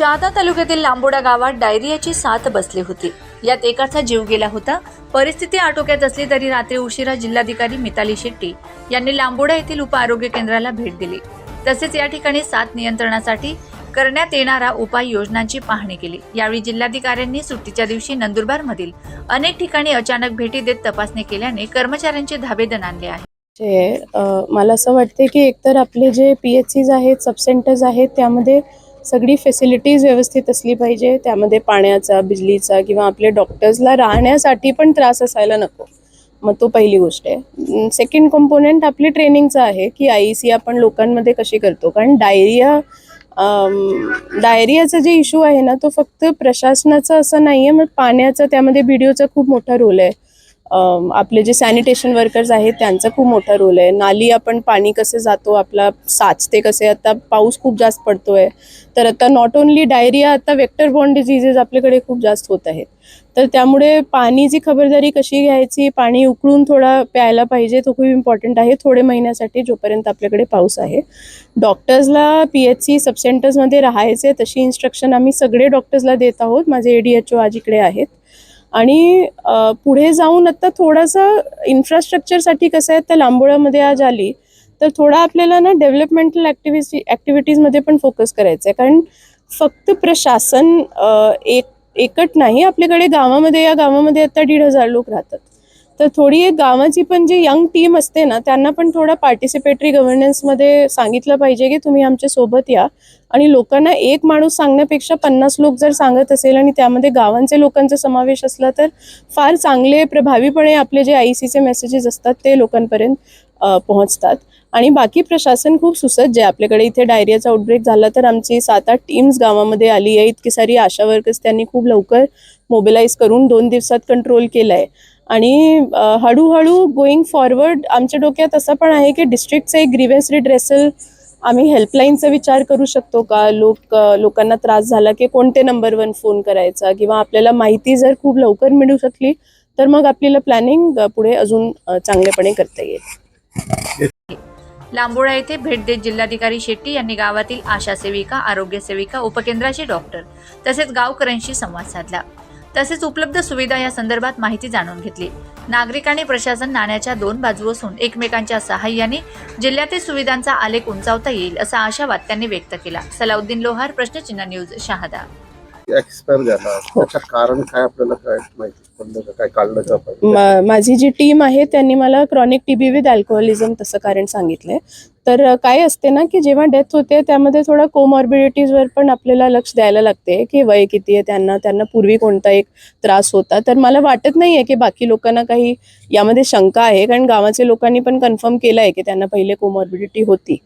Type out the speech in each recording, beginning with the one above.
शहादा तालुक्यातील लांबोडा गावात डायरियाची साथ बसली होती. यात एकाचा जीव गेला होता. परिस्थिती आटोक्यात असली तरी रात्री उशिरा जिल्हाधिकारी मिताली शेट्टी यांनी लांबोडा येथील उप आरोग्य केंद्राला भेट दिली. तसेच या ठिकाणी साथ नियंत्रणासाठी करण्यात येणाऱ्या उपाययोजनांची पाहणी केली. यावेळी जिल्हाधिकाऱ्यांनी सुट्टीच्या दिवशी नंदुरबारमधील अनेक ठिकाणी अचानक भेटी देत तपासणी केल्याने कर्मचाऱ्यांचे धाबेदन आणले आहे. मला असं वाटते की एकतर आपले जे पी एच सीज आहेत सबसेंटर्स आहेत त्यामध्ये सगळी फॅसिलिटीज व्यवस्थित असली पाहिजे. त्यामध्ये पाण्याचा बिजलीचा किंवा आपले डॉक्टर्सला राहण्यासाठी पण त्रास असायला नको. मग तो पहिली गोष्ट आहे. सेकंड कॉम्पोनंट आपली ट्रेनिंगचा आहे की आय सी आपण लोकांमध्ये कशी करतो. कारण डायरिया डायरियाचा जे इशू आहे ना तो फक्त प्रशासनाचा असं नाही आहे मग पाण्याचा त्यामध्ये बी खूप मोठा रोल आहे. आपले जे सॅनिटेशन वर्कर्स आहेत त्यांचा खूप मोठा रोल आहे. नाली आपण पाणी कसे जातो आपला साचते कसे आता पाऊस खूप जास्त पडतोय. तर आता नॉट ओन्ली डायरिया आता वेक्टर बॉर्न डिझिजेस आपल्याकडे खूप जास्त होत आहेत. तर त्यामुळे पाणीची खबरदारी कशी घ्यायची पाणी उकळून थोडा प्यायला पाहिजे तो खूप इम्पॉर्टंट आहे. थोडे महिन्यासाठी जोपर्यंत आपल्याकडे पाऊस आहे. डॉक्टर्सला पी एच सी सबसेंटर्समध्ये राहायचे तशी इन्स्ट्रक्शन आम्ही सगळे डॉक्टर्सला देत आहोत. माझे ए डी एच ओ आज इकडे आहेत. आणि पुढे जाऊन आता थोडंसं इन्फ्रास्ट्रक्चरसाठी कसं आहे तर लांबोळामध्ये आज आली तर थोडा आपल्याला ना डेव्हलपमेंटल ॲक्टिव्हिटी ॲक्टिव्हिटीजमध्ये पण फोकस करायचं आहे. कारण फक्त प्रशासन एक एकट नाही आपल्याकडे गावामध्ये या गावामध्ये आता दीड हजार लोक राहतात. तर थोडी एक गावाची पण जी यंग टीम असते ना त्यांना पण थोडा पार्टिसिपेटरी गव्हर्नन्समध्ये सांगितलं पाहिजे की तुम्ही आमच्यासोबत या. आणि लोकांना एक माणूस सांगण्यापेक्षा पन्नास लोक जर सांगत असेल आणि त्यामध्ये गावांचे लोकांचा समावेश असला तर फार चांगले प्रभावीपणे आपले जे आय सीचे मेसेजेस असतात ते लोकांपर्यंत पोहोचतात. आणि बाकी प्रशासन खूप सुसज्ज आहे आपल्याकडे. इथे डायरियाचा आउटब्रेक झाला तर आमची सात आठ टीम्स गावामध्ये आली आहे इतकी सारी आशा वर्कर्स त्यांनी खूप लवकर मोबिलाईज करून दोन दिवसात कंट्रोल केलं आहे आणि हळूहळू गोईंग फॉरवर्ड आमच्या डोक्यात असं पण आहे की डिस्ट्रिक्टचं एक ग्रीव्हन्स रिड्रेसल आम्ही हेल्पलाईनचा विचार करू शकतो का? लोक लोकांना त्रास झाला की कोणते नंबर वन फोन करायचा? किंवा आपल्याला माहिती जर खूप लवकर मिळू शकली तर मग आपल्याला प्लॅनिंग पुढे अजून चांगलेपणे करता येईल. लांबोळा येथे भेट देत जिल्हाधिकारी शेट्टी यांनी गावातील आशा सेविका आरोग्य सेविका उपकेंद्राचे डॉक्टर तसेच गावकऱ्यांशी संवाद साधला. तसेच उपलब्ध सुविधा या संदर्भात माहिती जाणून घेतली. नागरिक आणि प्रशासन नाण्याच्या दोन बाजू असून एकमेकांच्या सहाय्याने जिल्ह्यातील सुविधांचा आलेख उंचावता येईल असा आशावाद त्यांनी व्यक्त केला. सलाउद्दीन लोहार प्रश्नचिन्ह न्यूज शहादा. एक्सपायर झाला त्याचं कारण काय आपल्याला काय माहिती? पडलं का काय काढलं का आपण? मा- माझी जी टीम आहे त्यांनी मला chronic T B with alcoholism तसं कारण सांगितलंय. तर काय असते ना की जेव्हा डेथ होते त्यामध्ये थोडा कोमॉर्बिडिटीजवर पण आपल्याला लक्ष द्यायला लागते की वय किती आहे त्यांना त्यांना पूर्वी कोणता एक त्रास होता. तर मला वाटत नाही आहे की बाकी लोकांना काही यामध्ये शंका आहे कारण गावाचे लोकांनी पण कन्फर्म केलं आहे की त्यांना पहिले कोमॉर्बिडिटी होती.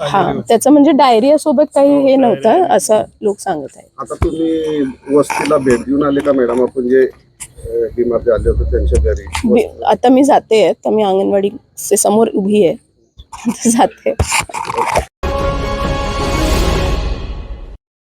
हा त्याचं म्हणजे डायरिया सोबत काही हे नव्हतं असं लोक सांगत आहेत. आता तुम्ही वस्तीला भेट देऊन आले का मॅडम? आपण जे बिमार आले होते त्यांच्या घरी. मी- आता मी जाते तर मी अंगणवाडी समोर उभी आहे. जाते